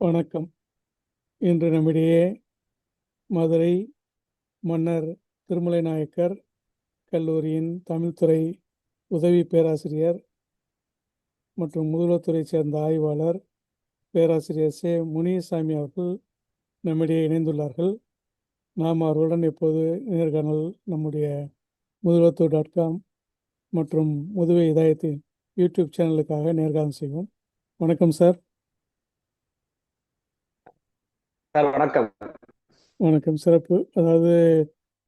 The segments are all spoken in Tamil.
வணக்கம். இன்று நம்மிடையே மதுரை மன்னர் திருமலை நாயக்கர் கல்லூரியின் தமிழ்துறை உதவி பேராசிரியர் மற்றும் முதல்வத்துறை சேர்ந்த ஆய்வாளர் பேராசிரியர் சே. முனியசாமி அவர்கள் நம்மிடையே இணைந்துள்ளார்கள். நாம் அவர்களுடன் இப்போது நேர்காணல் நம்முடைய முதல்வத்தூர் டாட் காம் மற்றும் முதுவை இதாயத்தின் யூடியூப் சேனலுக்காக நேர்காணல் செய்வோம். வணக்கம் சார். சார் வணக்கம். வணக்கம் சிறப்பு. அதாவது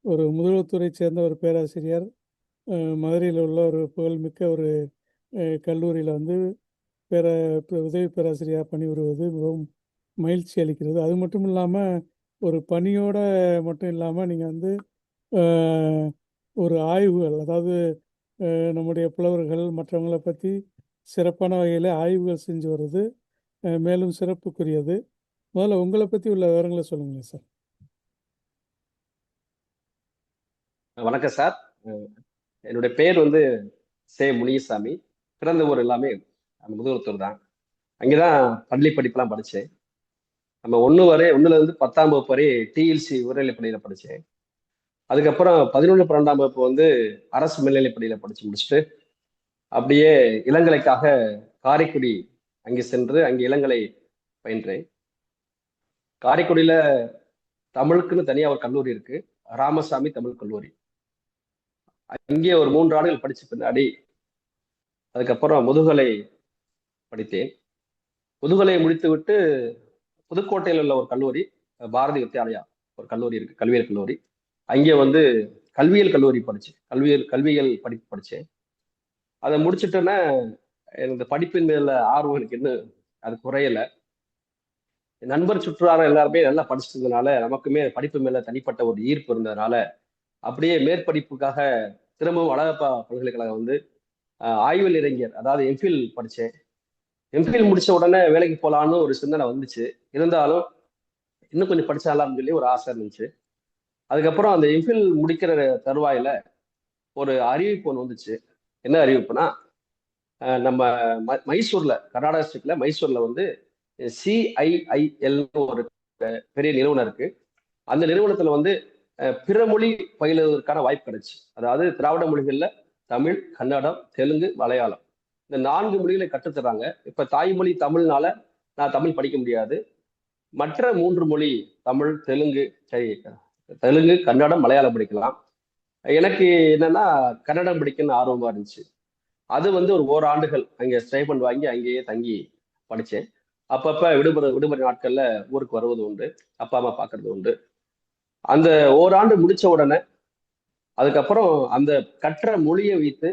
ஒரு முதல்வத்துறை சேர்ந்த ஒரு பேராசிரியர் மதுரையில் உள்ள ஒரு புகழ்மிக்க ஒரு கல்லூரியில் வந்து பேர உதவி பேராசிரியராக பணிபுரிவது மிகவும் மகிழ்ச்சி அளிக்கிறது. அது மட்டும் இல்லாமல் ஒரு பணியோட மட்டும் இல்லாமல் நீங்கள் வந்து ஒரு ஆய்வுகள் அதாவது நம்முடைய புலவர்கள் மற்றவங்களை பற்றி சிறப்பான வகையில் ஆய்வுகள் செஞ்சு வருது. மேலும் சிறப்புக்குரியது. முதல்ல உங்களை பற்றி உள்ள விவரங்களை சொல்லுங்களேன் சார் வணக்கம் சார் என்னுடைய பேர் வந்து சே. முனியசாமி. பிறந்த ஊர் எல்லாமே அந்த முதுகுளத்தூர் தான். அங்கேதான் பள்ளி படிப்பெல்லாம் படித்தேன். நம்ம ஒன்று வரை ஒன்றுல இருந்து பத்தாம் வகுப்பு வரை டிஎல்சி உயர்நிலைப் பள்ளியில் படித்தேன். அதுக்கப்புறம் பதினொன்று பன்னெண்டாம் வகுப்பு வந்து அரசு மேல்நிலைப் பள்ளியில் படித்து முடிச்சுட்டு அப்படியே இளங்கலைக்காக காரைக்குடி அங்கே சென்று அங்கே இளங்கலை பயின்றேன். காரைக்குடியில் தமிழுக்குன்னு தனியாக ஒரு கல்லூரி இருக்கு. ராமசாமி தமிழ் கல்லூரி. அங்கே ஒரு மூன்று ஆண்டுகள் படிச்ச பின்னாடி அதுக்கப்புறம் முதுகலை படித்தேன். முதுகலை முடித்துவிட்டு புதுக்கோட்டையில் உள்ள ஒரு கல்லூரி பாரதி வித்யாலயா ஒரு கல்லூரி இருக்கு கல்வியியல் கல்லூரி. அங்கே வந்து கல்வியியல் கல்லூரி படித்தேன். கல்வியல் கல்வியியல் படிப்பு படித்தேன். அதை முடிச்சிட்டோன்னே எனக்கு படிப்பின் மேல ஆர்வம் எனக்கு இன்னும் அது குறையலை. நண்பர் சுற்றுலாரம் எல்லாருமே நல்லா படிச்சதுனால நமக்குமே படிப்பு மேல தனிப்பட்ட ஒரு ஈர்ப்பு இருந்ததுனால அப்படியே மேற்படிப்புக்காக திரும்பவும் அழகப்பா பல்கலைக்கழகம் வந்து ஆய்வில் இளைஞர் அதாவது எம்ஃபில் படித்தேன் எம்ஃபில் முடிச்ச உடனே வேலைக்கு போகலான்னு ஒரு சிந்தனை வந்துச்சு. இருந்தாலும் இன்னும் கொஞ்சம் படிச்சாலாம்னு சொல்லி ஒரு ஆசை இருந்துச்சு. அதுக்கப்புறம் அந்த எம்ஃபில் முடிக்கிற தருவாயில ஒரு அறிவிப்பு ஒன்று வந்துச்சு. என்ன அறிவிப்புனா நம்ம ம- மைசூர்ல கர்நாடகா ஸ்டேட்ல மைசூர்ல வந்து சிஐஐஎல் ஒரு பெரிய நிறுவனம் இருக்கு. அந்த நிறுவனத்துல வந்து பிற மொழி பயிலுவதற்கான வாய்ப்பு கிடைச்சு. அதாவது திராவிட மொழிகள்ல தமிழ் கன்னடம் தெலுங்கு மலையாளம். இந்த நான்கு மொழிகளை கற்றுத்தர்றாங்க. இப்ப தாய்மொழி தமிழ்னால நான் தமிழ் படிக்க முடியாது. மற்ற மூன்று மொழி தமிழ் தெலுங்கு சரி தெலுங்கு கன்னடம் மலையாளம் படிக்கலாம். எனக்கு என்னன்னா கன்னடம் படிக்கணும்னு ஆர்வமா இருந்துச்சு. அது வந்து ஒரு ஓராண்டுகள் அங்கே ஸ்டைபண்ட் வாங்கி அங்கேயே தங்கி படித்தேன் அப்பப்ப விடுமுறை விடுமுறை நாட்கள்ல ஊருக்கு வருவது உண்டு அப்பா அம்மா பாக்குறது உண்டு. அந்த ஓராண்டு முடிச்ச உடனே அதுக்கப்புறம் அந்த கற்ற மொழியை வைத்து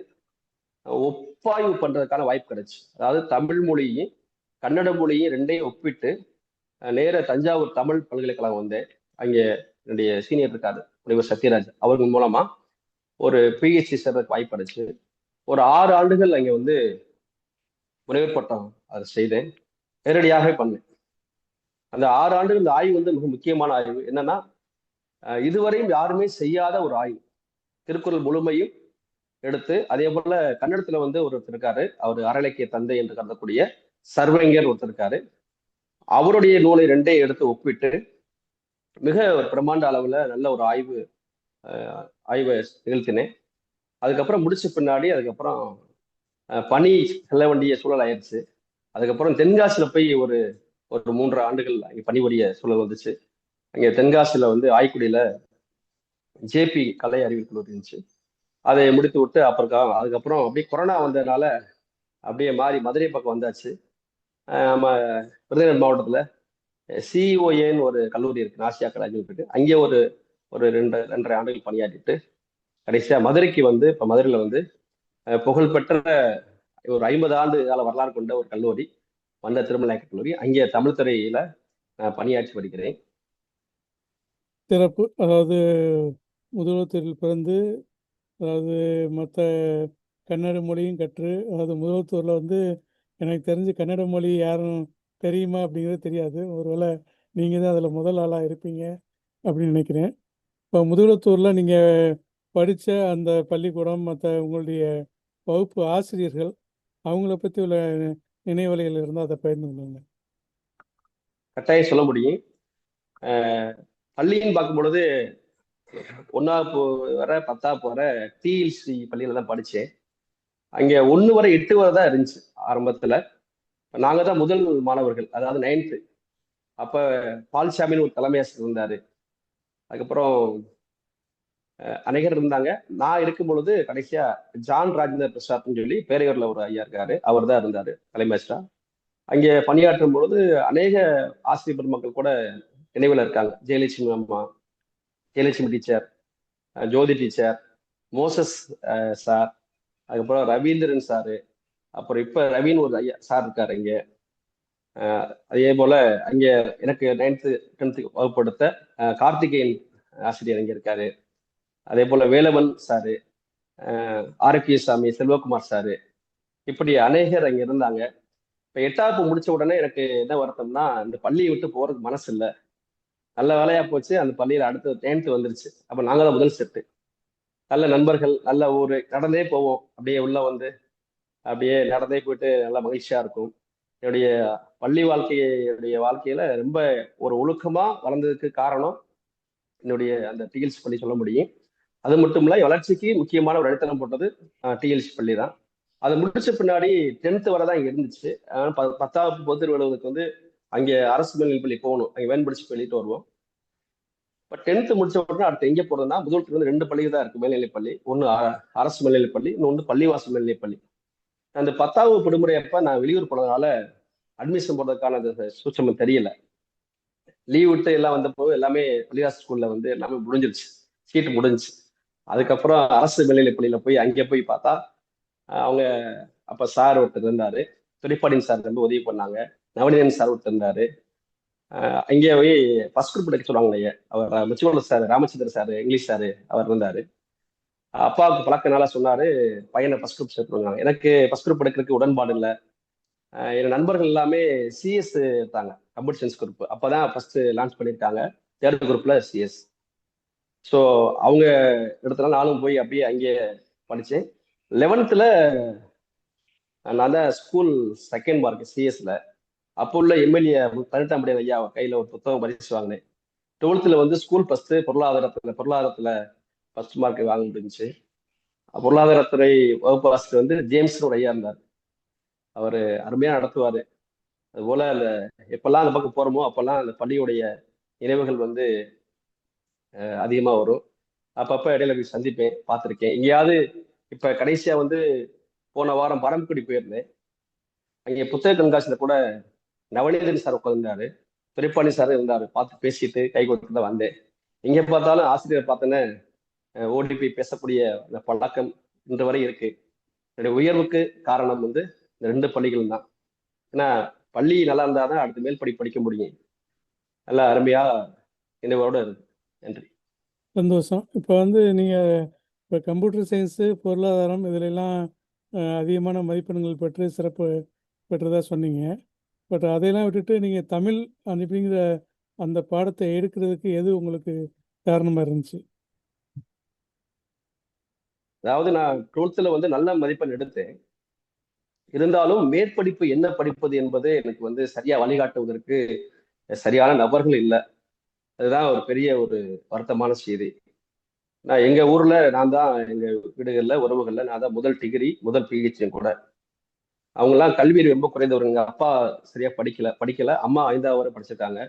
ஒப்பாய்வு பண்றதுக்கான வாய்ப்பு கிடைச்சு. அதாவது தமிழ் மொழியும் கன்னட மொழியும் ரெண்டையும் ஒப்பிட்டு நேர தஞ்சாவூர் தமிழ் பல்கலைக்கழகம் வந்தேன் அங்கே என்னுடைய சீனியர் இருக்காரு முனைவர் சத்யராஜ் அவர்கள் மூலமா ஒரு பிஹெச்டி சேர்றதுக்கு வாய்ப்பு கிடைச்சு. ஒரு ஆறு ஆண்டுகள் அங்கே வந்து முனைவர் பட்டம் அதை செய்தேன். நேரடியாகவே பண்ணேன் அந்த ஆறு ஆண்டுகள் இந்த ஆய்வு வந்து மிக முக்கியமான ஆய்வு. என்னன்னா இதுவரையும் யாருமே செய்யாத ஒரு ஆய்வு. திருக்குறள் முழுமையும் எடுத்து அதே போல கன்னடத்துல வந்து ஒருத்தர் இருக்காரு. அவர் அறலக்கிய தந்தை என்று கருதக்கூடிய சர்வங்கர் ஒருத்தர் இருக்காரு. அவருடைய நூலை ரெண்டையும் எடுத்து ஒப்பிட்டு மிக ஒரு பிரம்மாண்ட அளவுல நல்ல ஒரு ஆய்வு ஆய்வை நிகழ்த்தினேன். அதுக்கப்புறம் முடிச்ச பின்னாடி அதுக்கப்புறம் பணி செல்ல வேண்டிய சூழல் ஆயிடுச்சு. அதுக்கப்புறம் தென்காசியில போய் ஒரு ஒரு மூன்று ஆண்டுகள் அங்கே பணிபுரிய சூழல் வந்துச்சு. அங்கே தென்காசியில வந்து ஆய்க்குடியில ஜேபி கலை அறிவியல் கல்லூரி இருந்துச்சு. அதை முடித்து விட்டு அப்புறம் அதுக்கப்புறம் அப்படியே கொரோனா வந்ததுனால அப்படியே மாறி மதுரை பக்கம் வந்தாச்சு. நம்ம விருதுநகர் மாவட்டத்தில் சிஓஏன்னு ஒரு கல்லூரி இருக்குது நாசியா கலாஜி இருக்கு அங்கே ஒரு ஒரு ரெண்டு ரெண்டரை ஆண்டுகள் பணியாற்றிட்டு கடைசியாக மதுரைக்கு வந்து இப்போ மதுரையில் வந்து புகழ்பெற்ற ஒரு ஐம்பது ஆண்டு கால வரலாறு கொண்ட ஒரு கல்லூரி வந்த திருமலாயக்க கல்லூரி. அங்கே தமிழ் துறையில நான் பணியாற்றி வருகிறேன். சிறப்பு அதாவது முதல்வத்தூரில் பிறந்து அதாவது மற்ற கன்னட மொழியும் கற்று அதாவது முதல்வத்தூரில் வந்து எனக்கு தெரிஞ்சு கன்னட மொழி யாரும் தெரியுமா அப்படிங்கிறது தெரியாது. ஒருவேளை நீங்கள் தான் அதில் முதல் ஆளாக இருப்பீங்க அப்படின்னு நினைக்கிறேன். இப்போ முதலத்தூரில் நீங்கள் படித்த அந்த பள்ளிக்கூடம் மற்ற உங்களுடைய வகுப்பு ஆசிரியர்கள் அவங்கள பற்றி உள்ள நினைவலைகள் இருந்தால் அதை பகிர்ந்து கொள்ளுங்க கட்டாயம் சொல்ல முடியும். பள்ளின்னு பார்க்கும் பொழுது ஒன்னாவது வர பத்தாவது வர டிஎல்சி பள்ளியில தான் படித்தேன் அங்கே ஒன்று வரை எட்டு வரை தான் இருந்துச்சு ஆரம்பத்தில். நாங்கள் தான் முதல் மாணவர்கள் அதாவது நைன்த்து அப்போ பால்சாமின்னு ஒரு தலைமையாசிரியர் இருந்தார். அதுக்கப்புறம் அநேகர் இருந்தாங்க. நான் இருக்கும் பொழுது கடைசியா ஜான் ராஜேந்திர பிரசாத்னு சொல்லி பேரையூர்ல ஒரு ஐயா இருக்காரு. அவர் தான் இருந்தாரு தலைமை அங்கே பணியாற்றும் பொழுது அநேக ஆசிரியர் பெருமக்கள் கூட நினைவில் இருக்காங்க. ஜெயலட்சுமி அம்மா Jayalakshmi teacher Jyothi teacher Moses sir அதுக்கப்புறம் ரவீந்திரன் சாரு அப்புறம் இப்ப ரவின்னு ஒரு ஐயா சார் இருக்காரு இங்க. அதே போல அங்கே எனக்கு நைன்த்து டென்த்து வகுப்படுத்த கார்த்திகேயன் ஆசிரியர் இங்கே இருக்காரு. அதே போல வேலவன் சாரு ஆரோக்கியசாமி செல்வகுமார் சாரு இப்படி அநேகர் அங்க இருந்தாங்க. இப்ப எட்டாவது முடிச்ச உடனே எனக்கு என்ன வருத்தம்னா இந்த பள்ளியை விட்டு போறதுக்கு மனசு இல்லை நல்ல வேலையா போச்சு அந்த பள்ளியில அடுத்து டென்த்து வந்துருச்சு. அப்ப நாங்க தான் முதல் செட்டு நல்ல நண்பர்கள் நல்ல ஊரு நடந்தே போவோம். அப்படியே உள்ள வந்து அப்படியே நடந்தே போயிட்டு நல்லா மகிழ்ச்சியா இருக்கும். என்னுடைய பள்ளி வாழ்க்கையுடைய வாழ்க்கையில ரொம்ப ஒரு ஒழுக்கமா வளர்ந்ததுக்கு காரணம் என்னுடைய அந்த டிஎல்சி பண்ணி சொல்ல முடியும். அது மட்டும் இல்ல வளர்ச்சிக்கு முக்கியமான ஒரு அடித்தளம் போட்டது டிஎல்சி பள்ளி தான். அது முடிச்ச பின்னாடி டென்த்து வரை தான் இங்க இருந்துச்சு. ப- பத்தாவது பொது வந்து அங்கே அரசு மேல்நிலைப் பள்ளி போகணும். அங்கே வேன்படிச்சு பள்ளிட்டு வருவோம். இப்போ டென்த்து முடிச்ச உடனே அடுத்து எங்கே போறதுன்னா முதல் வந்து ரெண்டு பள்ளிகள் தான் இருக்கு மேல்நிலைப்பள்ளி ஒன்று அரசு மேல்நிலைப் பள்ளி இன்னொன்று பள்ளிவாசல் மேல்நிலைப் பள்ளி. அந்த பத்தாவது விடுமுறை அப்ப நான் வெளியூர் போனதுனால அட்மிஷன் போடுறதுக்கான அந்த சூட்சமம் தெரியல. லீவ் விட்டு எல்லாம் வந்தப்போ எல்லாமே பள்ளிவாசல் ஸ்கூல்ல வந்து எல்லாமே முடிஞ்சிருச்சு. சீட்டு முடிஞ்சிச்சு. அதுக்கப்புறம் அரசு மேல்நிலைப் பள்ளியில போய் அங்கே போய் பார்த்தா அவங்க அப்ப சார் ஒருத்தர் இருந்தாரு. துரைப்பாடின் சார் வந்து உதவி பண்ணாங்க. நவநீதன் சார் ஒருத்தர் இருந்தாரு. அங்கே போய் ஃபர்ஸ்ட் குரூப் எடுக்க சொல்லுவாங்க அவர் முச்சுவல sir Ramachandra sir English sir அவர் இருந்தாரு. அப்பாவுக்கு பழக்கனால சொன்னாரு பையனை ஃபர்ஸ்ட் குரூப் சேர்த்துருவாங்க எனக்கு ஃபர்ஸ்ட் குரூப் எடுக்கிறதுக்கு உடன்பாடு இல்லை. என் நண்பர்கள் எல்லாமே சிஎஸ் எடுத்தாங்க கம்ப்யூட்டர் சயின்ஸ் குரூப் அப்பதான் ஃபர்ஸ்ட் லான்ச் பண்ணியிருக்காங்க. தேர்ட் குரூப்ல சிஎஸ் ஸோ அவங்க இடத்துல நானும் போய் அப்படியே அங்கே படித்தேன். லெவன்த்தில் நான் தான் ஸ்கூல் செகண்ட் மார்க் சிஎஸ்ல அப்போ உள்ள எம்எல்ஏ பதினெட்டாம் ஐயா கையில் ஒரு புத்தகம் பரிசு வாங்கினேன். டுவெல்த்தில் வந்து ஸ்கூல் ஃபஸ்ட்டு பொருளாதாரத்தில் பொருளாதாரத்தில் ஃபர்ஸ்ட் மார்க் வாங்க முடிஞ்சுச்சு. பொருளாதாரத்துறை வகுப்பு ஆசிரியர் வந்து ஜேம்ஸ்னு ஐயா இருந்தார். அவர் அருமையாக நடத்துவார். அதுபோல் அந்த எப்பெல்லாம் அந்த பக்கம் போகிறோமோ அப்போல்லாம் அந்த பள்ளியுடைய நினைவுகள் வந்து அதிகமாக வரும். அப்பப்போ இடையில போய் சந்திப்பேன் பார்த்துருக்கேன். எங்கேயாவது இப்போ கடைசியாக வந்து போன வாரம் பரம்புக்குடி போயிருந்தேன். அங்கே புத்தக கண்காட்சியில் கூட நவநீதன் சார் உட்காந்துருந்தாரு துரைப்பாணி சார் இருந்தார். பார்த்து பேசிட்டு கை கொடுத்து தான் வந்தேன். எங்கே பார்த்தாலும் ஆசிரியர் பார்த்தோன்னே ஓடிபி பேசக்கூடிய அந்த பழக்கம் இன்று வரை இருக்கு. என்னுடைய உயர்வுக்கு காரணம் வந்து இந்த ரெண்டு பள்ளிகள் தான். ஏன்னா பள்ளி நல்லா இருந்தால் தான் அடுத்து மேல் படி படிக்க முடியும். நல்லா அருமையாக நினைவோட இருக்கு. நன்றி. சந்தோஷம். இப்போ வந்து நீங்கள் இப்போ கம்ப்யூட்டர் சயின்ஸு பொருளாதாரம் இதிலெல்லாம் அதிகமான மதிப்பெண்கள் பெற்று சிறப்பு பெற்றதா சொன்னீங்க. பட் அதையெல்லாம் விட்டுட்டு நீங்கள் தமிழ் அப்படிங்கிற அந்த பாடத்தை எடுக்கிறதுக்கு எது உங்களுக்கு காரணமாக இருந்துச்சு? அதாவது நான் டுவெல்த்தில் வந்து நல்ல மதிப்பெண் எடுத்தேன். இருந்தாலும் மேற்படிப்பு என்ன படிப்பது என்பது எனக்கு வந்து சரியா வழிகாட்டுவதற்கு சரியான நபர்கள் இல்லை. அதுதான் ஒரு பெரிய ஒரு வருத்தமான செய்தி. நான் எங்க ஊர்ல நான் தான் எங்க வீடுகள்ல உறவுகள்ல நான் தான் முதல் டிகிரி முதல் பிஹெச்டி கூட. அவங்கெல்லாம் கல்வி ரொம்ப குறைந்தவருங்க அப்பா சரியா படிக்கல படிக்கல. அம்மா ஐந்தாவது வரை படிச்சிருக்காங்க.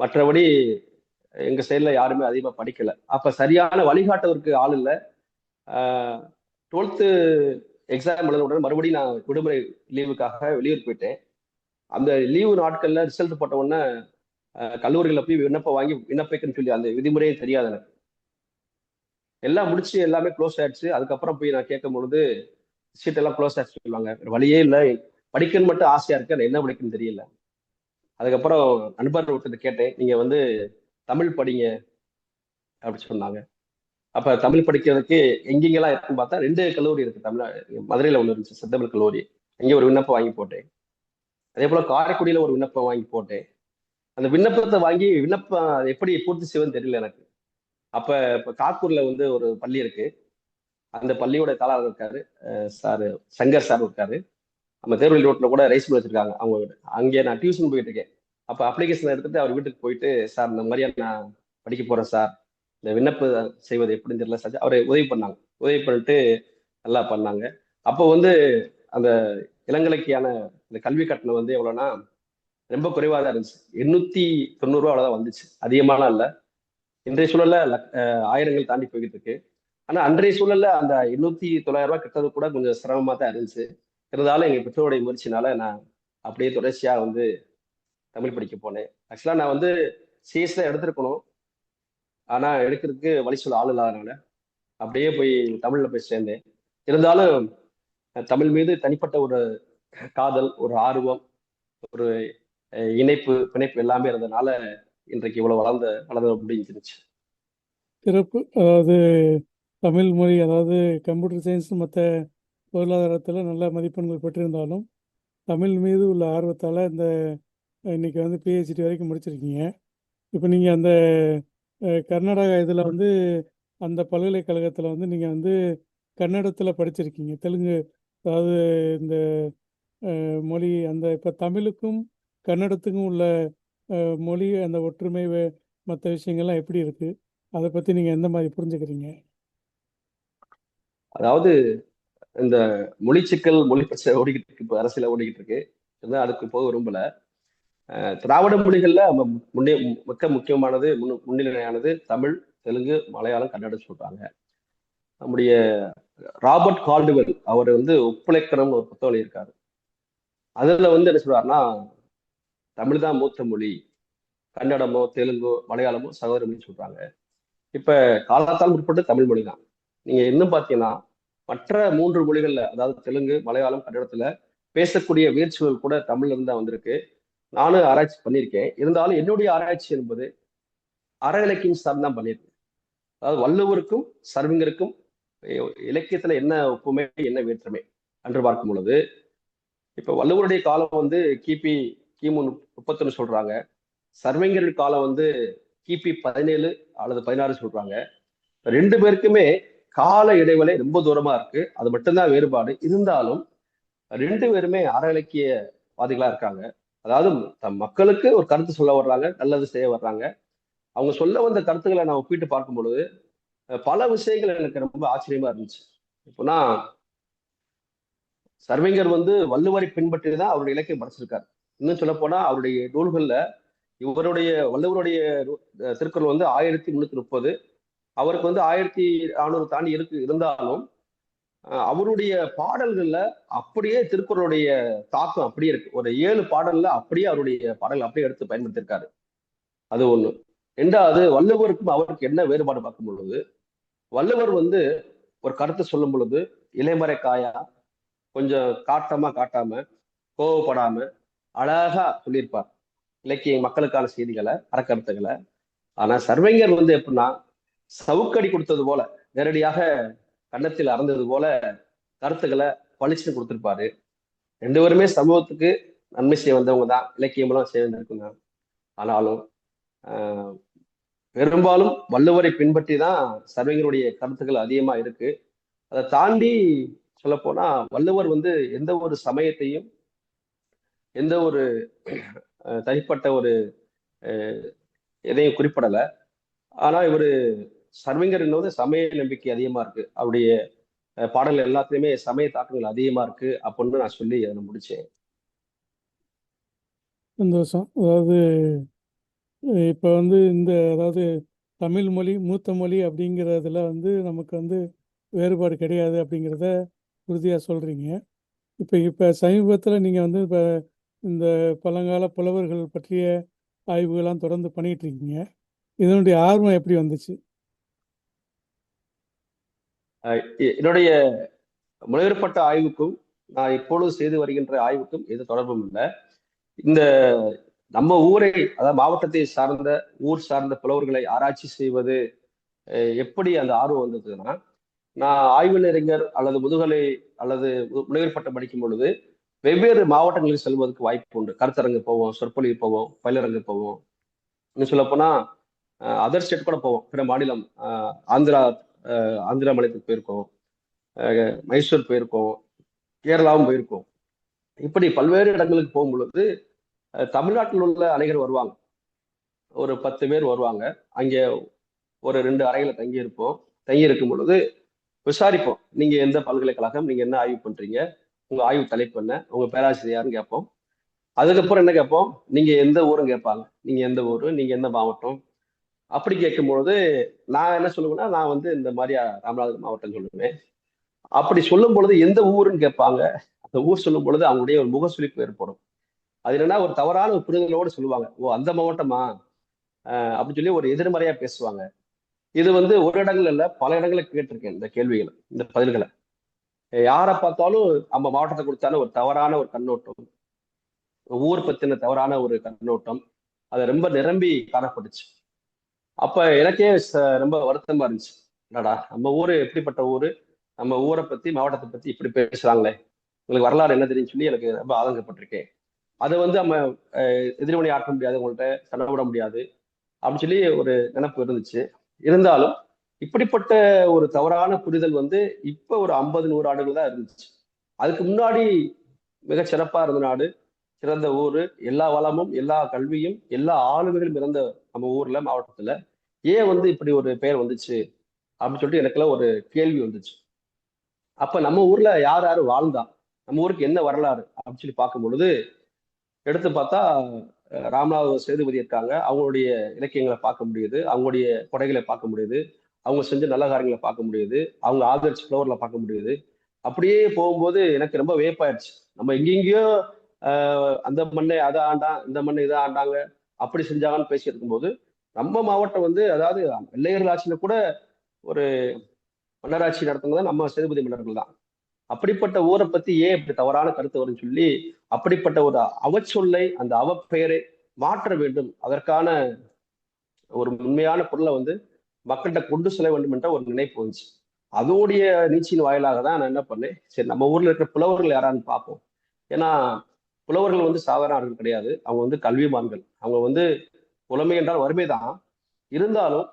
மற்றபடி எங்க சைட்ல யாருமே அதிகமா படிக்கல. அப்ப சரியான வழிகாட்டவருக்கு ஆள் இல்லை. டுவெல்த்து எக்ஸாம் எழுத உடனே மறுபடியும் நான் விடுமுறை லீவுக்காக வெளியூர் போயிட்டேன். அந்த லீவு நாட்கள்ல ரிசல்ட் போட்ட உடனே அஹ், கல்லூரியில போய் விண்ணப்பம் வாங்கி விண்ணப்பிக்கன்னு சொல்லி அந்த விதிமுறையே தெரியாது எனக்கு. எல்லாம் முடிச்சு எல்லாமே க்ளோஸ் ஆயிடுச்சு. அதுக்கப்புறம் போய் நான் கேட்கும் பொழுது சீட் எல்லாம் க்ளோஸ் ஆயிடுச்சு சொல்லுவாங்க. வழியே இல்லை. படிக்கணும்னு மட்டும் ஆசையா இருக்கு. அது என்ன படிக்கணும்னு தெரியல. அதுக்கப்புறம் நண்பர் ஒருத்தர் கேட்டேன். நீங்க வந்து தமிழ் படிங்க. அப்படின்னு சொன்னாங்க. அப்ப தமிழ் படிக்கிறதுக்கு எங்கெங்கெல்லாம் இருக்குன்னு பார்த்தா ரெண்டு கல்லூரி இருக்கு. தமிழ் மதுரையில ஒன்று இருந்துச்சு. செந்தமிழ் கல்லூரி. அங்கே ஒரு விண்ணப்பம் வாங்கி போட்டேன். அதே போல காரைக்குடியில ஒரு விண்ணப்பம் வாங்கி போட்டேன். அந்த விண்ணப்பத்தை வாங்கி விண்ணப்பம் எப்படி பூர்த்தி செய்வதுன்னு தெரியல எனக்கு. அப்ப இப்ப காக்கூர்ல வந்து ஒரு பள்ளி இருக்கு. அந்த பள்ளியோட தாளாளர் இருக்காரு. சார் சங்கர் சார் இருக்காரு. நம்ம தேர்வழி ரோட்ல கூட ரைஸ் மில் வச்சிருக்காங்க அவங்க வீடு. அங்கே நான் டியூஷன் போயிட்டு இருக்கேன். அப்போ அப்ளிகேஷன் எடுத்துட்டு அவர் வீட்டுக்கு போயிட்டு சார் இந்த மாதிரியா நான் படிக்க போறேன் சார். இந்த விண்ணப்ப செய்வது எப்படின்னு தெரியல சார். அவரை உதவி பண்ணாங்க. உதவி பண்ணிட்டு நல்லா பண்ணாங்க. அப்போ வந்து அந்த இளங்கலைக்கான இந்த கல்வி கட்டணம் வந்து எவ்வளோன்னா ரொம்ப குறைவாக தான் இருந்துச்சு. எண்ணூத்தி தொண்ணூறுரூவா அவ்வளோதான் வந்துச்சு. அதிகமாலாம் இல்லை. இன்றைய சூழல்ல ஆயிரங்கள் தாண்டி போய்கிட்டு இருக்கு. ஆனா அன்றைய சூழல்ல அந்த எண்ணூத்தி தொள்ளாயிரம் ரூபாய் கிட்டது கூட கொஞ்சம் சிரமமா தான் இருந்துச்சு. இருந்தாலும் எங்க பெற்றோருடைய முயற்சினால நான் அப்படியே தொடர்ச்சியா வந்து தமிழ் படிக்க போனேன். ஆக்சுவலா நான் வந்து சிஎஸ் தான் எடுத்திருக்கணும். ஆனா எடுக்கிறதுக்கு வழி சொல்ல ஆள் இல்லாதனால அப்படியே போய் தமிழ்ல போய் சேர்ந்தேன். இருந்தாலும் தமிழ் மீது தனிப்பட்ட ஒரு காதல் ஒரு ஆர்வம் ஒரு இணைப்பு பிணைப்பு எல்லாமே இருந்ததுனால இன்றைக்கு இவ்வளவு வளர்ந்த வளர்ந்த முடிஞ்சிருச்சு சிறப்பு அதாவது தமிழ் மொழி அதாவது கம்ப்யூட்டர் சயின்ஸ் மற்ற பொருளாதாரத்தில் நல்ல மதிப்பெண்கள் பெற்றிருந்தாலும் தமிழ் மீது உள்ள ஆர்வத்தால் இந்த இன்னைக்கு வந்து பிஹெச்டி வரைக்கும் முடிச்சிருக்கீங்க. இப்போ நீங்கள் அந்த கர்நாடகா இதில் வந்து அந்த பல்கலைக்கழகத்தில் வந்து நீங்கள் வந்து கன்னடத்தில் படிச்சிருக்கீங்க. தெலுங்கு அதாவது இந்த மொழி அந்த இப்போ தமிழுக்கும் கன்னடத்துக்கும் உள்ள மொழி அந்த ஒற்றுமை மற்ற விஷயங்கள்லாம் எப்படி இருக்கு? அதை பத்தி நீங்கள் எந்த மாதிரி புரிஞ்சுக்கிறீங்க? அதாவது இந்த மொழி சிக்கல் மொழி பிரச்சனை ஓடிக்கிட்டு இருக்கு இப்போ அரசியல ஓடிக்கிட்டு இருக்கு. அதுக்கு போக விரும்பல. திராவிட மொழிகள்ல நம்ம முன்னே மிக்க முக்கியமானது முன் முன்னிலையானது தமிழ் தெலுங்கு மலையாளம் கன்னடம் சொல்றாங்க. நம்முடைய ராபர்ட் கால்டுவெல் அவர் வந்து ஒப்புழைக்கணும் ஒரு புத்தகம் எழுதியிருக்காரு. அதுல வந்து என்ன சொல்றாருன்னா தமிழ் தான் மூத்த மொழி. கன்னடமோ தெலுங்கோ மலையாளமோ சகோதர மொழி சொல்றாங்க. இப்ப காலத்தால் முற்பட்டு தமிழ் மொழி தான். நீங்க இன்னும் பாத்தீங்கன்னா மற்ற மூன்று மொழிகள்ல அதாவது தெலுங்கு மலையாளம் கன்னடத்துல பேசக்கூடிய முயற்சிகள் கூட தமிழ்ல இருந்து தான் வந்திருக்கு. நானும் ஆராய்ச்சி பண்ணியிருக்கேன். இருந்தாலும் என்னுடைய ஆராய்ச்சி என்பது அற இலக்கியம் சார்ந்து தான் பண்ணியிருக்கேன். அதாவது வள்ளுவருக்கும் சர்விங்கருக்கும் இலக்கியத்தில் இலக்கியத்துல என்ன ஒப்புமை என்ன வேற்றுமை அன்று பார்க்கும் பொழுது இப்ப வள்ளுவருடைய காலம் வந்து கிபி கிமு முப்பத்தொன்னு சொல்றாங்க. சர்வங்கர் காலம் வந்து கிபி பதினேழு அல்லது பதினாறு சொல்றாங்க. ரெண்டு பேருக்குமே கால இடைவெளி ரொம்ப தூரமா இருக்கு. அது மட்டும்தான் வேறுபாடு. இருந்தாலும் ரெண்டு பேருமே அற இலக்கியவாதிகளா இருக்காங்க. அதாவது தம் மக்களுக்கு ஒரு கருத்து சொல்ல வர்றாங்க நல்லது செய்ய வர்றாங்க. அவங்க சொல்ல வந்த கருத்துக்களை நான் ஒப்பிட்டு பார்க்கும் பொழுது பல விஷயங்கள் எனக்கு ரொம்ப ஆச்சரியமா இருந்துச்சு. இப்போனா சர்வேங்கர் வந்து வள்ளுவரை பின்பற்றி தான் அவருடைய இலக்கியம் படைச்சிருக்காரு இன்னும் சொல்ல போனா அவருடைய நூல்கள்ல இவருடைய வள்ளுவருடைய திருக்குறள் வந்து ஆயிரத்தி முன்னூத்தி முப்பது. அவருக்கு வந்து ஆயிரத்தி நானூறு தாண்டி இருக்கு இருந்தாலும் அவருடைய பாடல்கள்ல அப்படியே திருக்குறளுடைய தாக்கம் அப்படியே இருக்கு. ஒரு ஏழு பாடல்ல அப்படியே அவருடைய பாடல் அப்படியே எடுத்து பயன்படுத்தியிருக்காரு. அது ஒண்ணு. ரெண்டாவது வள்ளுவருக்கும் அவருக்கு என்ன வேறுபாடு பார்க்கும் பொழுது வள்ளுவர் வந்து ஒரு கருத்தை சொல்லும் பொழுது இலைமறை காயா கொஞ்சம் காட்டமா காட்டாம கோவப்படாம அழகா சொல்லியிருப்பார். இலக்கிய மக்களுக்கான செய்திகளை அறக்கருத்துக்களை. ஆனா சர்வைங்கர் வந்து எப்படின்னா சவுக்கடி கொடுத்தது போல நேரடியாக கன்னத்தில் அறந்தது போல கருத்துக்களை பளிச்சுன்னு கொடுத்துருப்பாரு. ரெண்டு பேருமே சமூகத்துக்கு நன்மை செய்ய வந்தவங்க தான். இலக்கியமெல்லாம் செய்ய வந்திருக்குங்க. ஆனாலும் பெரும்பாலும் வள்ளுவரை பின்பற்றி தான் சர்வைங்கருடைய கருத்துக்கள் அதிகமாக இருக்கு. அதை தாண்டி சொல்லப்போனா வள்ளுவர் வந்து எந்த ஒரு சமயத்தையும் எந்த ஒரு தனிப்பட்ட ஒரு எதையும் குறிப்பிடல. ஆனா இவரு சர்விங்கர் என்பது சமய நம்பிக்கை அதிகமா இருக்கு. அவருடைய பாடல் பாடல்கள் எல்லாத்துலயுமே சமய தாக்கங்கள் அதிகமா இருக்கு அப்படின்னு நான் சொல்லி அதை முடிச்சேன். சந்தோஷம். அதாவது இப்போ வந்து இந்த அதாவது தமிழ் மொழி மூத்த மொழி அப்படிங்கிறதுல வந்து நமக்கு வந்து வேறுபாடு கிடையாது அப்படிங்கிறத உறுதியாக சொல்கிறீங்க இப்போ இப்போ சமீபத்தில் நீங்கள் வந்து இப்போ இந்த பழங்கால புலவர்கள் பற்றிய ஆய்வுகள்லாம் தொடர்ந்து பண்ணிட்டு இருக்கீங்க இதனுடைய ஆர்வம் எப்படி வந்துச்சு? என்னுடைய முனைவரப்பட்ட ஆய்வுக்கும் நான் இப்பொழுது செய்து வருகின்ற ஆய்வுக்கும் எது தொடர்பும் இல்லை. இந்த நம்ம ஊரை அதாவது மாவட்டத்தை சார்ந்த ஊர் சார்ந்த புலவர்களை ஆராய்ச்சி செய்வது எப்படி அந்த ஆர்வம் வந்ததுன்னா நான் ஆய்வு நெறிஞர் அல்லது முதுகலை அல்லது முனைவர் பட்டம் படிக்கும் பொழுது வெவ்வேறு மாவட்டங்களுக்கு செல்வதற்கு வாய்ப்பு உண்டு. கருத்தரங்கு போவோம் சொற்பொழிவு போவோம் பயிலரங்கு போவோம். இன்னும் சொல்லப்போனா அதர் ஸ்டேட் கூட போவோம். பிற மாநிலம் ஆந்திரா ஆந்திரா மாநிலத்துக்கு போயிருக்கோம். மைசூர் போயிருக்கோம். கேரளாவும் போயிருக்கோம். இப்படி பல்வேறு இடங்களுக்கு போகும் பொழுது தமிழ்நாட்டில் உள்ள அனைகர் வருவாங்க. ஒரு பத்து பேர் வருவாங்க. அங்கே ஒரு ரெண்டு அறைகளை தங்கி இருப்போம் தங்கி இருக்கும் பொழுது விசாரிப்போம். நீங்க எந்த பல்கலைக்கழகம் நீங்க என்ன ஆய்வு பண்றீங்க? உங்க ஆய்வு தலைப்பு என்ன? உங்க பேராசிரியர்னு கேட்போம். அதுக்கப்புறம் என்ன கேட்போம்? நீங்க எந்த ஊரும் கேட்பாங்க. நீங்க எந்த ஊரு? நீங்க எந்த மாவட்டம்? அப்படி கேட்கும்பொழுது நான் என்ன சொல்லுவேன்னா நான் வந்து இந்த மாதிரி ராமநாதபுரம் மாவட்டம் சொல்லுவேன். அப்படி சொல்லும் பொழுது எந்த ஊருன்னு கேட்பாங்க. அந்த ஊர் சொல்லும் பொழுது அவங்களுடைய ஒரு முகசுளிப்பு ஏற்படும். அது என்னன்னா ஒரு தவறான ஒரு புரிதலோடு சொல்லுவாங்க. ஓ அந்த மாவட்டமா? அப்படின்னு சொல்லி ஒரு எதிர்மறையா பேசுவாங்க. இது வந்து ஒரு இடங்கள்ல இல்ல பல இடங்களில் கேட்டிருக்கேன் இந்த கேள்விகளை இந்த பதில்களை. யாரை பார்த்தாலும் நம்ம மாவட்டத்தை கொடுத்தாலும் ஒரு தவறான ஒரு கண்ணோட்டம் ஊர் பத்தின தவறான ஒரு கண்ணோட்டம் அதை ரொம்ப நிரம்பி காணப்பட்டுச்சு. அப்ப எனக்கே ரொம்ப வருத்தமா இருந்துச்சு. என்னடா நம்ம ஊரு எப்படிப்பட்ட ஊரு? நம்ம ஊரை பத்தி மாவட்டத்தை பத்தி இப்படி பேசுறாங்களே. உங்களுக்கு வரலாறு என்ன தெரியும் சொல்லி எனக்கு ரொம்ப ஆதங்கப்பட்டிருக்கேன். அதை வந்து நம்ம அஹ், எதிர்வினை ஆற்ற முடியாது உங்கள்கிட்ட சண்டை விட முடியாது. அப்படின்னு சொல்லி ஒரு நினைப்பு இருந்துச்சு. இருந்தாலும் இப்படிப்பட்ட ஒரு தவறான புரிதல் வந்து இப்ப ஒரு ஐம்பது நூறு ஆண்டுகள் தான் இருந்துச்சு. அதுக்கு முன்னாடி மிக சிறப்பா இருந்த நாடு சிறந்த ஊரு எல்லா வளமும் எல்லா கல்வியும் எல்லா ஆளுமைகளும் இருந்த நம்ம ஊர்ல மாவட்டத்துல. ஏன் வந்து இப்படி ஒரு பெயர் வந்துச்சு? அப்படின்னு சொல்லிட்டு எனக்குலாம் ஒரு கேள்வி வந்துச்சு. அப்ப நம்ம ஊர்ல யார் யாரு வாழ்ந்தா? நம்ம ஊருக்கு என்ன வரலாறு? அப்படின்னு சொல்லி பார்க்கும் பொழுது எடுத்து பார்த்தா ராமநாத சேதுபதி இருக்காங்க. அவங்களுடைய இலக்கியங்களை பார்க்க முடியுது. அவங்களுடைய கொடைகளை பார்க்க முடியுது. அவங்க செஞ்ச நல்ல காரியங்களை பார்க்க முடியுது. அவங்க ஆதரிச்சு ஃப்ளவரில் பார்க்க முடியுது. அப்படியே போகும்போது எனக்கு ரொம்ப வேப்பாயிடுச்சு. நம்ம எங்கெங்கேயோ ஆஹ், அந்த மண்ணை அதை ஆண்டான் இந்த மண்ணை இதை ஆண்டாங்க அப்படி செஞ்சாங்கன்னு பேசி இருக்கும்போது நம்ம மாவட்டம் வந்து அதாவது வெள்ளையர்கள் ஆட்சியில கூட ஒரு மன்னராட்சி நடத்துனது தான் நம்ம சேதுபதி மன்னர்கள் தான். அப்படிப்பட்ட ஊரை பத்தி ஏன் இப்படி தவறான கருத்து வரும்னு சொல்லி அப்படிப்பட்ட ஒரு அவச்சொல்லை அந்த அவப்பெயரை மாற்ற வேண்டும். அதற்கான ஒரு உண்மையான பொருளை வந்து மக்கள்கிட்ட கொண்டு செல்ல வேண்டும் என்ற ஒரு நினைப்பு வந்துச்சு. அதோடைய நீச்சியின் வாயிலாக தான் நான் என்ன பண்ணேன் சரி நம்ம ஊர்ல இருக்கிற புலவர்கள் யாரான்னு பார்ப்போம். ஏன்னா புலவர்கள் வந்து சாதாரணர்கள் கிடையாது. அவங்க வந்து கல்விமான்கள். அவங்க வந்து புலமை என்றால் வறுமை தான் இருந்தாலும்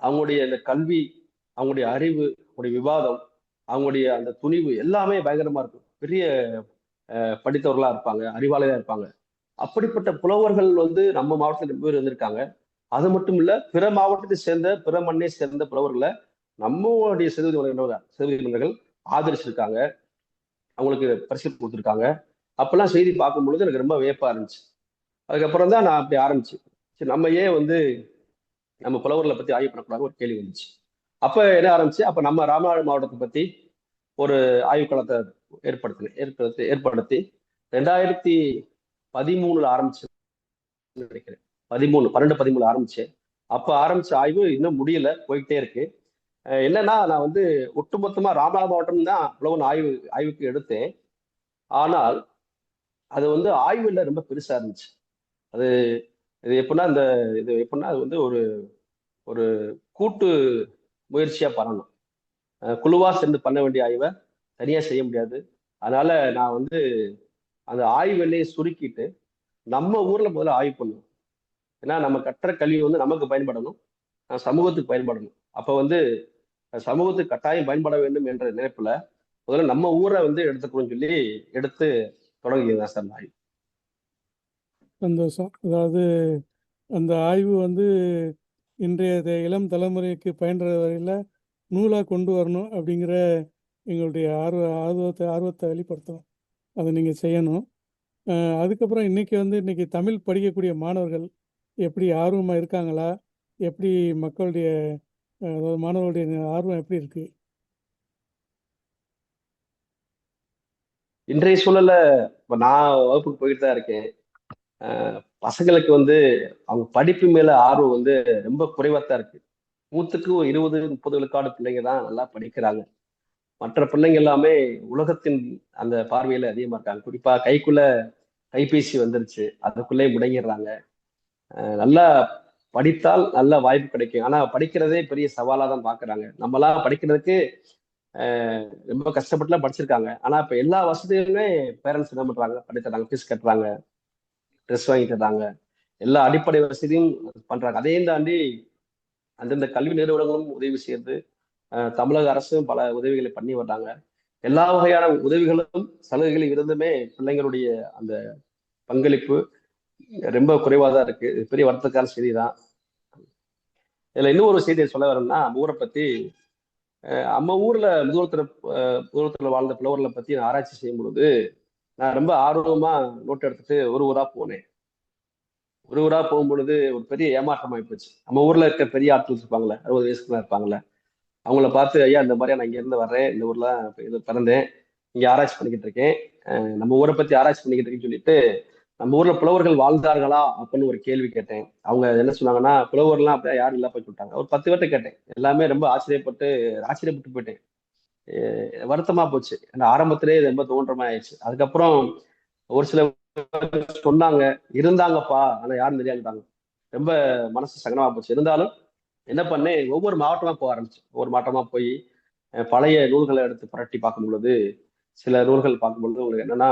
அவங்களுடைய அந்த கல்வி அவங்களுடைய அறிவு அவங்களுடைய விவாதம் அவங்களுடைய அந்த துணிவு எல்லாமே பயங்கரமா இருக்கும். பெரிய படித்தவர்களா இருப்பாங்க அறிவாளியா இருப்பாங்க. அப்படிப்பட்ட புலவர்கள் வந்து நம்ம மாவட்டத்தில் பேர் இருந்திருக்காங்க. அது மட்டும் இல்ல பிற மாவட்டத்தை சேர்ந்த பிற மண்ணை சேர்ந்த புலவர்களை நம்மளுடைய சேதுபதி மன்னர்கள் ஆதரிச்சிருக்காங்க. அவங்களுக்கு பரிசு கொடுத்துருக்காங்க. அப்பெல்லாம் செய்தி பார்க்கும் பொழுது எனக்கு ரொம்ப வியப்பா இருந்துச்சு. அதுக்கப்புறம் தான் நான் அப்படி ஆரம்பிச்சு சரி நம்ம ஏன் வந்து நம்ம புலவர்களை பத்தி ஆய்வு பண்ணக்கூடாது ஒரு கேள்வி வந்துச்சு. அப்ப என்ன ஆரம்பிச்சு அப்ப நம்ம ராமநாடு மாவட்டத்தை பத்தி ஒரு ஆய்வுக்களத்தை ஏற்படுத்தினேன் ஏற்படுத்தி ஏற்படுத்தி ரெண்டாயிரத்தி பதிமூணுல ஆரம்பிச்சு நினைக்கிறேன். பதிமூணு பன்னெண்டு பதிமூணு ஆரம்பிச்சு. அப்போ ஆரம்பிச்ச ஆய்வு இன்னும் முடியல போயிட்டே இருக்கு. என்னன்னா நான் வந்து ஒட்டுமொத்தமாக ராமநாத மாவட்டம் தான் இவ்வளவு ஆய்வு ஆய்வுக்கு எடுத்தேன். ஆனால் அது வந்து ஆய்வு ரொம்ப பெருசாக இருந்துச்சு. அது இது எப்படின்னா இந்த இது எப்படின்னா அது வந்து ஒரு ஒரு கூட்டு முயற்சியாக பண்ணணும். குழுவாக சேர்ந்து பண்ண வேண்டிய ஆய்வை தனியாக செய்ய முடியாது. அதனால நான் வந்து அந்த ஆய்வு வேலையை சுருக்கிட்டு நம்ம ஊரில் முதல்ல ஆய்வு பண்ணுவோம். ஏன்னா நம்ம கற்ற கல்வி வந்து நமக்கு பயன்படணும். சமூகத்துக்கு பயன்படணும். அப்போ வந்து சமூகத்துக்கு கட்டாயம் பயன்பட வேண்டும் என்ற நினைப்புல முதல்ல நம்ம ஊரை வந்து எடுத்துக்கணும்னு சொல்லி எடுத்து தொடங்குகிறதா சார் இந்த சந்தோஷம். அதாவது அந்த ஆய்வு வந்து இன்றைய இளம் தலைமுறைக்கு பயின்ற வரையில நூலாக கொண்டு வரணும் அப்படிங்கிற எங்களுடைய ஆர்வ ஆர்வத்தை ஆர்வத்தை வெளிப்படுத்தணும் அதை நீங்கள் செய்யணும். அதுக்கப்புறம் இன்னைக்கு வந்து இன்னைக்கு தமிழ் படிக்கக்கூடிய மாணவர்கள் எப்படி ஆர்வமாக இருக்காங்களா? எப்படி மக்களுடைய அதாவது மாணவர்களுடைய ஆர்வம் எப்படி இருக்கு? இன்றைய சூழல்ல நான் வகுப்புக்கு போயிட்டு தான் இருக்கேன். பசங்களுக்கு வந்து அவங்க படிப்பு மேல ஆர்வம் வந்து ரொம்ப குறைவா தான் இருக்கு. நூத்துக்கு இருபது முப்பது விழுக்காடு பிள்ளைங்க தான் நல்லா படிக்கிறாங்க. மற்ற பிள்ளைங்க எல்லாமே உலகத்தின் அந்த பார்வையில அதிகமா இருக்காங்க. குறிப்பா கைக்குள்ள கைபேசி வந்துருச்சு. அதுக்குள்ளே முடங்கிடுறாங்க. நல்லா படித்தால் நல்ல வாய்ப்பு கிடைக்கும். ஆனா படிக்கிறதே பெரிய சவாலா தான் பாக்குறாங்க. நம்மளாம் படிக்கிறதுக்கு ரொம்ப கஷ்டப்பட்டுலாம் படிச்சிருக்காங்க. ஆனா இப்ப எல்லா வசதியுமே பேரண்ட்ஸ் என்ன பண்றாங்க? படித்தர்றாங்க ஃபீஸ் கட்டுறாங்க ட்ரெஸ் வாங்கி தர்றாங்க எல்லா அடிப்படை வசதியும் பண்றாங்க. அதையும் தாண்டி அந்தந்த கல்வி நிறுவனங்களும் உதவி செய்யறது தமிழக அரசும் பல உதவிகளை பண்ணி வர்றாங்க. எல்லா வகையான உதவிகளும் சலுகைகளும் இருந்துமே பிள்ளைங்களுடைய அந்த பங்களிப்பு ரொம்ப குறைவாக தான் இருக்கு. பெரிய வருத்தக்கான செய்தி தான். இதுல இன்னும் ஒரு செய்தியை சொல்ல வரேன்னா நம்ம ஊரை பத்தி நம்ம ஊர்ல முதுகுளத்துல முதுகுளத்துல வாழ்ந்த புலவர்களை பத்தி நான் ஆராய்ச்சி செய்யும் பொழுது நான் ரொம்ப ஆர்வமா நோட் எடுத்துட்டு ஒரு ஊரா போனேன். ஒரு ஊரா போகும்பொழுது ஒரு பெரிய ஏமாற்றம் ஆகிப்போச்சு நம்ம ஊர்ல இருக்க பெரிய ஆட்கள் இருப்பாங்கல்ல அறுபது வயசுக்குலாம் இருப்பாங்களே அவங்கள பார்த்து ஐயா இந்த மாதிரி நான் இங்க இருந்து வர்றேன். இந்த ஊரில் இது பிறந்தேன். இங்கே ஆராய்ச்சி பண்ணிக்கிட்டு இருக்கேன். நம்ம ஊரை பத்தி ஆராய்ச்சி பண்ணிக்கிட்டு இருக்கேன்னு சொல்லிட்டு நம்ம ஊர்ல புலவர்கள் வாழ்ந்தார்களா அப்படின்னு ஒரு கேள்வி கேட்டேன். அவங்க என்ன சொன்னாங்கன்னா புலவர்லாம் அப்படியே யாரும் இல்லாம போய் விட்டாங்க ஒரு பத்து பேர்ட்ட கேட்டேன். எல்லாமே ரொம்ப ஆச்சரியப்பட்டு ஆச்சரியப்பட்டு போயிட்டேன். வருத்தமா போச்சு. ஏன்னா ஆரம்பத்திலே இது ரொம்ப தோன்றமா ஆயிடுச்சு. அதுக்கப்புறம் ஒரு சில சொன்னாங்க இருந்தாங்கப்பா. ஆனா யாரும் தெரியாதுட்டாங்க ரொம்ப மனசு சங்கடமா போச்சு. இருந்தாலும் என்ன பண்ணேன்? ஒவ்வொரு மாவட்டமா போக ஆரம்பிச்சேன். ஒவ்வொரு மாவட்டமா போய் பழைய நூல்களை எடுத்து புரட்டி பார்க்கும் பொழுது சில நூல்கள் பார்க்கும் பொழுது உங்களுக்கு என்னன்னா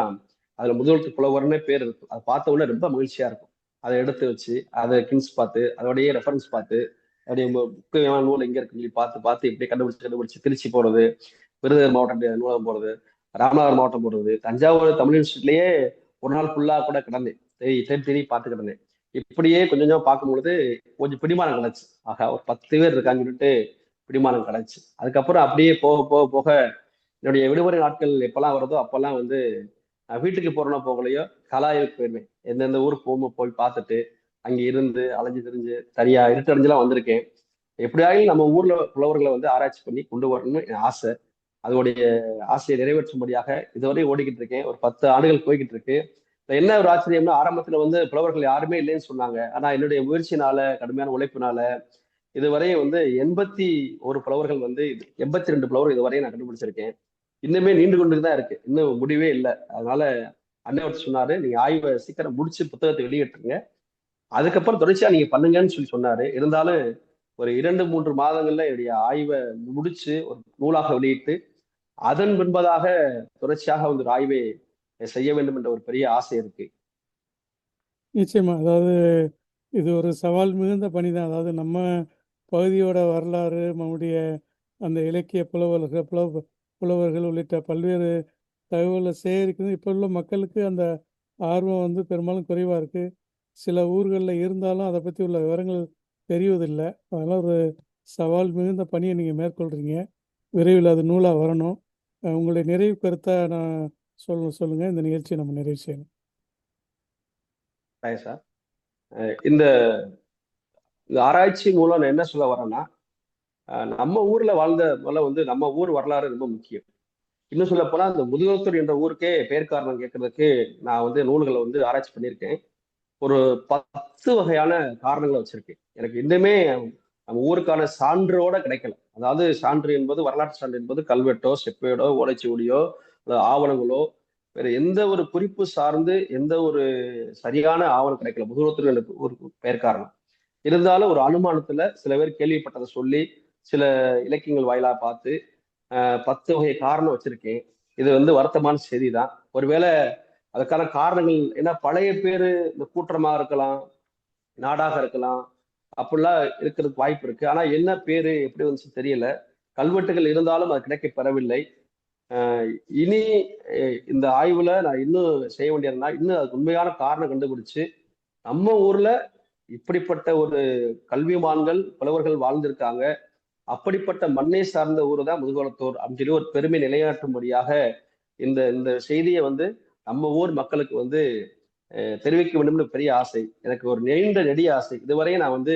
அதுல முதல்த்து புலவர்னே பேர் இருக்கும். அதை பார்த்த உடனே ரொம்ப மகிழ்ச்சியா இருக்கும். அதை எடுத்து வச்சு அதை கிங்ஸ் பார்த்து அதோடைய ரெஃபரன்ஸ் பார்த்து அதோடைய முக்கியமான நூல் எங்க இருக்குன்னு சொல்லி பார்த்து பார்த்து இப்படியே கண்டுபிடிச்சு கண்டுபிடிச்சு திருச்சி போறது விருதுநகர் மாவட்டம் நூலகம் போறது ராமநாதர் மாவட்டம் போறது தஞ்சாவூர் தமிழ் யூனிவர்சிட்டிலேயே ஒரு நாள் ஃபுல்லா கூட கிடந்தேன். தேடி தேடி பார்த்து கிடந்தேன். இப்படியே கொஞ்சம் கொஞ்சம் பார்க்கும் பொழுது கொஞ்சம் பிடிமானம் கிடச்சி. ஆகா ஒரு பத்து பேர் இருக்கான்னு சொல்லிட்டு பிடிமானம் கிடைச்சு. அதுக்கப்புறம் அப்படியே போக போக போக என்னுடைய விடுமுறை நாட்கள் எப்பெல்லாம் வருதோ அப்பெல்லாம் வந்து வீட்டுக்கு போறேனோ போகலையோ கலாய்வுக்கு போயிருவேன். எந்தெந்த ஊருக்கு போகும்போது போய் பார்த்துட்டு அங்கே இருந்து அலைஞ்சு தெரிஞ்சு தனியா இருட்டடைஞ்செல்லாம் வந்திருக்கேன். எப்படியாயும் நம்ம ஊர்ல புலவர்களை வந்து ஆராய்ச்சி பண்ணி கொண்டு வரணும்னு என் ஆசை. அதோடைய ஆசையை நிறைவேற்றும்படியாக இதுவரை ஓடிக்கிட்டு இருக்கேன். ஒரு பத்து ஆண்டுகள் போய்கிட்டு இருக்கு. என்ன ஒரு ஆச்சரியம்னா ஆரம்பத்துல வந்து புலவர்கள் யாருமே இல்லைன்னு சொன்னாங்க. ஆனா என்னுடைய முயற்சினால கடுமையான உழைப்பினால இதுவரை வந்து எண்பத்தி ஒரு புலவர்கள் வந்து எண்பத்தி ரெண்டு புலவர் இதுவரையும் நான் கண்டுபிடிச்சிருக்கேன். இன்னுமே நீண்டு கொண்டு தான் இருக்கு. இன்னும் முடிவே இல்லை. அதனால அண்ணன் சொன்னாரு நீங்க ஆய்வை சீக்கிரம் முடிச்சு புத்தகத்தை வெளியிட்டுருங்க. அதுக்கப்புறம் தொடர்ச்சியா நீங்க பண்ணுங்கன்னு சொல்லி சொன்னாரு. இருந்தாலும் ஒரு இரண்டு மூன்று மாதங்கள்ல என்னுடைய ஆய்வை முடிச்சு ஒரு நூலாக வெளியிட்டு அதன் பின்பதாக தொடர்ச்சியாக வந்து ஒரு ஆய்வை செய்ய வேண்டும் என்ற ஒரு பெரிய ஆசை இருக்கு. நிச்சயமா. அதாவது இது ஒரு சவால் மிகுந்த பணி தான் அதாவது நம்ம பகுதியோட வரலாறு நம்முடைய அந்த இலக்கிய புலவர்கள் புலவ புலவர்கள் உள்ளிட்ட பல்வேறு தகவலை சேகரிக்கிறது. இப்போ உள்ள மக்களுக்கு அந்த ஆர்வம் வந்து பெரும்பாலும் குறைவாக இருக்குது சில ஊர்களில் இருந்தாலும் அதை பற்றி உள்ள விவரங்கள் தெரிவதில்லை. அதனால் ஒரு சவால் மிகுந்த பணியை நீங்கள் மேற்கொள்கிறீங்க விரைவில் அது நூலாக வரணும். உங்களுடைய நிறைவு கருத்தை நான் சொல்ல சொல்லுங்கள் இந்த நிகழ்ச்சியை நம்ம நிறைவு செய்யணும். சார் இந்த ஆராய்ச்சி மூலம் நான் என்ன சொல்ல வரேன்னா நம்ம ஊர்ல வாழ்ந்த முதல்ல வந்து நம்ம ஊர் வரலாறு ரொம்ப முக்கியம். இன்னும் சொல்ல போனா அந்த முதுகுளத்தூர் என்ற ஊருக்கே பெயர் காரணம் கேட்கறதுக்கு நான் வந்து நூல்களை வந்து ஆராய்ச்சி பண்ணியிருக்கேன். ஒரு பத்து வகையான காரணங்களை வச்சிருக்கேன் எனக்கு இன்னுமே நம்ம ஊருக்கான சான்றோட கிடைக்கல. அதாவது சான்று என்பது வரலாற்று சான்று என்பது கல்வெட்டோ செப்பேடோ ஓலைச்சுவடியோ அல்லது ஆவணங்களோ வேற எந்த ஒரு குறிப்பு சார்ந்து எந்த ஒரு சரியான ஆவணம் கிடைக்கல. முதுகுளத்தூர் என்ற ஒரு பெயர் காரணம். இருந்தாலும் ஒரு அனுமானத்துல சில பேர் கேள்விப்பட்டதை சொல்லி சில இலக்கியங்கள் வாயிலாக பார்த்து பத்து வகை காரணம் வச்சிருக்கேன். இது வந்து வருத்தமான செய்தி தான் ஒருவேளை அதுக்கான காரணங்கள் ஏன்னா பழைய பேர் இந்த கூட்டமாக இருக்கலாம் நாடாக இருக்கலாம் அப்படிலாம் இருக்கிறதுக்கு வாய்ப்பு இருக்கு. ஆனா என்ன பேரு எப்படி வந்துச்சு தெரியல. கல்வெட்டுகள் இருந்தாலும் அது கிடைக்க பெறவில்லை. இனி இந்த ஆய்வுல நான் இன்னும் செய்ய வேண்டியதுனா இன்னும் அதுக்கு உண்மையான காரணம் கண்டுபிடிச்சு நம்ம ஊர்ல இப்படிப்பட்ட ஒரு கல்விமான்கள் புலவர்கள் வாழ்ந்திருக்காங்க. அப்படிப்பட்ட மண்ணை சார்ந்த ஊர் தான் முதுகுளத்தூர் அப்படின்னு சொல்லி ஒரு பெருமை நிலையாட்டும்படியாக இந்த இந்த செய்தியை வந்து நம்ம ஊர் மக்களுக்கு வந்து தெரிவிக்க வேண்டும்னு பெரிய ஆசை. எனக்கு ஒரு நீண்ட நெடிய ஆசை. இதுவரையும் நான் வந்து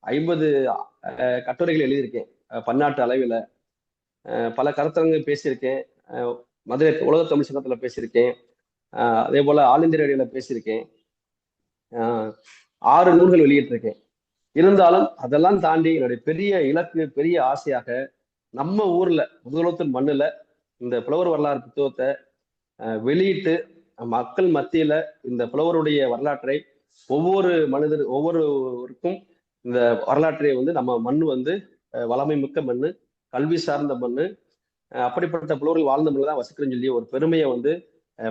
ஐம்பது கட்டுரைகள் எழுதியிருக்கேன். பன்னாட்டு அளவில். பல கருத்தரங்கள் பேசியிருக்கேன். மதுரை உலக தமிழ் சங்கத்தில் பேசியிருக்கேன். அதே போல் ஆல் இந்திய ரேடியோவில் பேசியிருக்கேன். ஆறு நூல்கள் வெளியிட்டிருக்கேன். இருந்தாலும் அதெல்லாம் தாண்டி என்னுடைய பெரிய இலக்கு பெரிய ஆசையாக நம்ம ஊர்ல முதுகுளத்தூர் மண்ணுல இந்த புலவர் வரலாறு புத்தகத்தை வெளியிட்டு மக்கள் மத்தியில இந்த புலவருடைய வரலாற்றை ஒவ்வொரு மனிதர் ஒவ்வொருவருக்கும் இந்த வரலாற்றை வந்து நம்ம மண் வந்து வளமை மிக்க மண் கல்வி சார்ந்த மண் அப்படிப்பட்ட புலவர்கள் வாழ்ந்த மண்ணில் தான் வசிக்கிறேன்னு சொல்லி ஒரு பெருமையை வந்து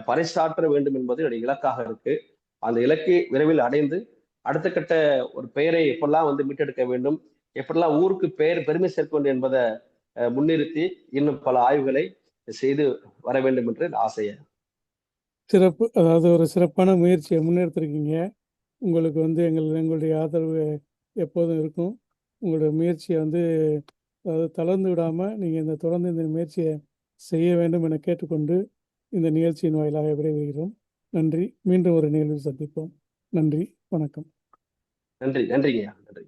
பறைசாற்ற வேண்டும் என்பது என்னுடைய இலக்காக இருக்கு. அந்த இலக்கை விரைவில் அடைந்து அடுத்த கட்ட ஒரு பெயரை எப்பெல்லாம் வந்து மீட்டெடுக்க வேண்டும்? எப்படிலாம் ஊருக்கு பெயர் பெருமை சேர்க்க வேண்டும் என்பதை முன்னிறுத்தி இன்னும் பல ஆய்வுகளை செய்து வர வேண்டும் என்று ஆசைய சிறப்பு அதாவது ஒரு சிறப்பான முயற்சியை முன்னெடுத்திருக்கீங்க. உங்களுக்கு வந்து எங்கள் எங்களுடைய ஆதரவு எப்போதும் இருக்கும். உங்களுடைய முயற்சியை வந்து அதாவது தளர்ந்து விடாமல் நீங்கள் இந்த தொடர்ந்து இந்த முயற்சியை செய்ய வேண்டும் என கேட்டுக்கொண்டு இந்த நிகழ்ச்சியின் வாயிலாக விடைபெறுகிறோம். நன்றி. மீண்டும் ஒரு நிகழ்வில் சந்திப்போம். நன்றி. வணக்கம். நன்றி நன்றிங்கய்யா நன்றி